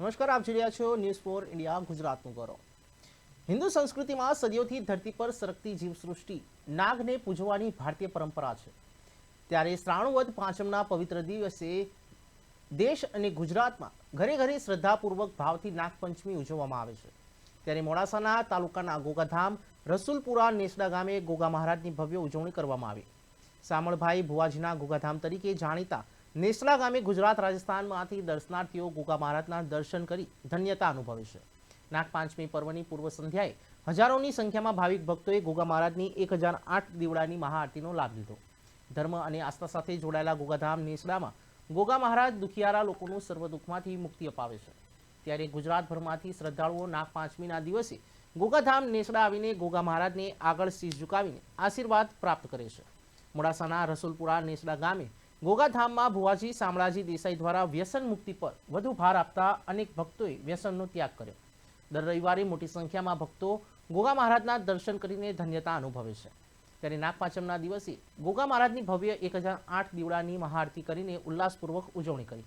નમસ્કાર, આપ જોઈ રહ્યા છો ન્યૂઝ ફોર ઇન્ડિયા ગુજરાતનું ગૌરવ. હિન્દુ સંસ્કૃતિમાં સદીઓથી ધરતી પર સરકતી જીવસૃષ્ટિ નાગને પૂજવાની ભારતીય પરંપરા છે. ત્યારે શ્રાવણવદ પાંચમના પવિત્ર દિવસે દેશ અને ગુજરાતમાં ઘરે ઘરે શ્રદ્ધાપૂર્વક ભાવથી નાગપંચમી ઉજવવામાં આવે છે. ત્યારે મોડાસાના તાલુકાના ગોગાધામ, રસુલપુરા, નેસડા ગામે ગોગા મહારાજની ભવ્ય ઉજવણી કરવામાં આવી. સામળભાઈ ભુવાજીના ગોગાધામ તરીકે જાણીતા નેસડા ગામે ગુજરાત રાજસ્થાનમાંથી દર્શનાર્થીઓ ગોગા મહારાજના દર્શન કરી ધન્યતા અનુભવે છે. નાગપાંચમી પર્વની પૂર્વ સંધ્યાએ હજારોની સંખ્યામાં ભાવિક ભક્તોએ ગોગા મહારાજની એક હજાર આઠ દીવડાની મહાઆરતીનો લાભ લીધો. ધર્મ અને આસ્થા સાથે જોડાયેલા ગોગાધામ નેસડામાં ગોગા મહારાજ દુખિયારા લોકોનું સર્વ દુઃખમાંથી મુક્તિ અપાવે છે. ત્યારે ગુજરાતભરમાંથી શ્રદ્ધાળુઓ નાગપાંચમીના દિવસે ગોગાધામ નેસડા આવીને ગોગા મહારાજને આગળ શીશ ઝુકાવીને આશીર્વાદ પ્રાપ્ત કરે છે. મોડાસાના રસુલપુરા નેસડા ગામે ગોગાધામમાં ભુવાજી શામળાજી દેસાઈ દ્વારા વ્યસન મુક્તિ પર વધુ ભાર આપતા અનેક ભક્તોએ વ્યસનનો ત્યાગ કર્યો. દર રવિવારે મોટી સંખ્યામાં ભક્તો ગોગા મહારાજના દર્શન કરીને ધન્યતા અનુભવે છે. ત્યારે નાગપાંચમના દિવસે ગોગા મહારાજની ભવ્ય એક હજાર આઠ દીવડાની મહાઆરતી કરીને ઉલ્લાસપૂર્વક ઉજવણી કરી.